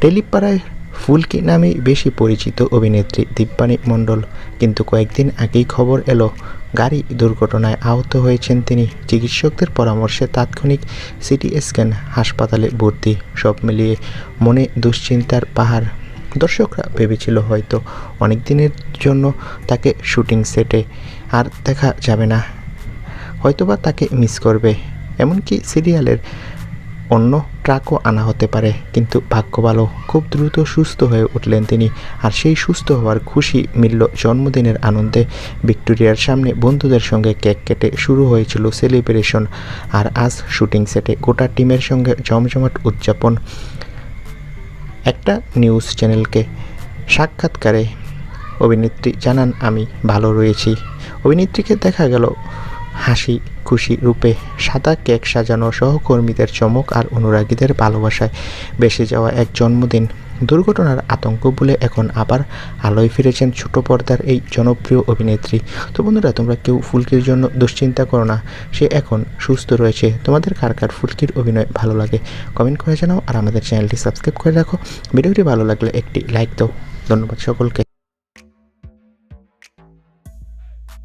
টেলিপাড়ায় ফুলকি নামেই বেশি পরিচিত অভিনেত্রী দীপানি মণ্ডল। কিন্তু কয়েকদিন আগেই খবর এলো, গাড়ি দুর্ঘটনায় আহত হয়েছেন তিনি। চিকিৎসকদের পরামর্শে তাৎক্ষণিক সিটি স্ক্যান, হাসপাতালে ভর্তি, সব মিলিয়ে মনে দুশ্চিন্তার পাহাড়। দর্শকরা ভেবেছিল হয়তো অনেক দিনের জন্য তাকে শুটিং সেটে, আর দেখা যাবে না। হয়তোবা তাকে মিস করবে। এমনকি সিরিয়ালের অন্য ট্রাকও আনা হতে পারে, কিন্তু ভাগ্য ভালো খুব দ্রুত সুস্থ হয়ে উঠলেন তিনি। আর সেই সুস্থ হওয়ার খুশি মিলল জন্মদিনের আনন্দে। ভিক্টোরিয়ার সামনে বন্ধুদের সঙ্গে কেক কেটে শুরু হয়েছিল সেলিব্রেশন, আর আজ শুটিং সেটে গোটা টিমের সঙ্গে জমজমাট উদযাপন। একটা নিউজ চ্যানেলকে সাক্ষাৎকারে অভিনেত্রী জানান, আমি ভালো রয়েছি। অভিনেত্রীকে দেখা গেল হাসি, খুশি রূপে সাদা কেক সাজানো সহকর্মীদের চমক আর অনুরাগীদের ভালোবাসায় বেসে যাওয়া এক জন্মদিন। দুর্ঘটনার আতঙ্ক বলে এখন আবার আলোয় ফিরেছেন ছোট পর্দার এই জনপ্রিয় অভিনেত্রী। তো বন্ধুরা, তোমরা কেউ ফুলকির জন্য দুশ্চিন্তা করো না, সে এখন সুস্থ রয়েছে। তোমাদের কার কার ফুলকির অভিনয় ভালো লাগে কমেন্ট করে জানাও আর আমাদের চ্যানেলটি সাবস্ক্রাইব করে রাখো। ভিডিওটি ভালো লাগলে একটি লাইক দাও। ধন্যবাদ সকলকে।